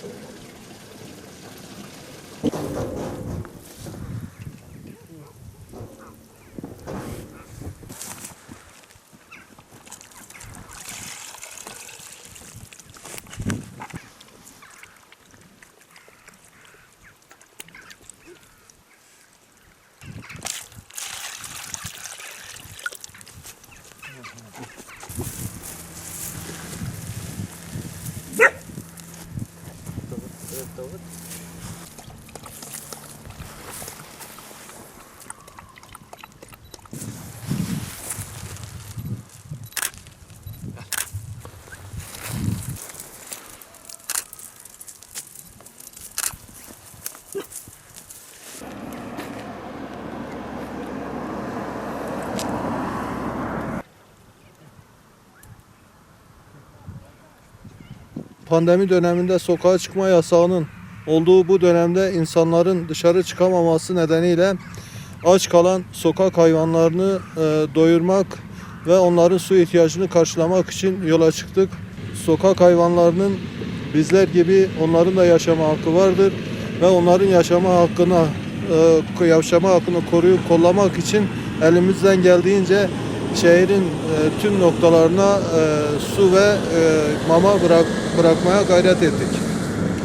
Thank you. використовувати. Pandemi döneminde sokağa çıkma yasağının olduğu bu dönemde insanların dışarı çıkamaması nedeniyle aç kalan sokak hayvanlarını e, doyurmak ve onların su ihtiyacını karşılamak için yola çıktık. Sokak hayvanlarının bizler gibi onların da yaşama hakkı vardır ve onların yaşama hakkına e, yaşama hakkını koruyup kollamak için elimizden geldiğince şehrin e, tüm noktalarına e, su ve e, mama bırak, bırakmaya gayret ettik.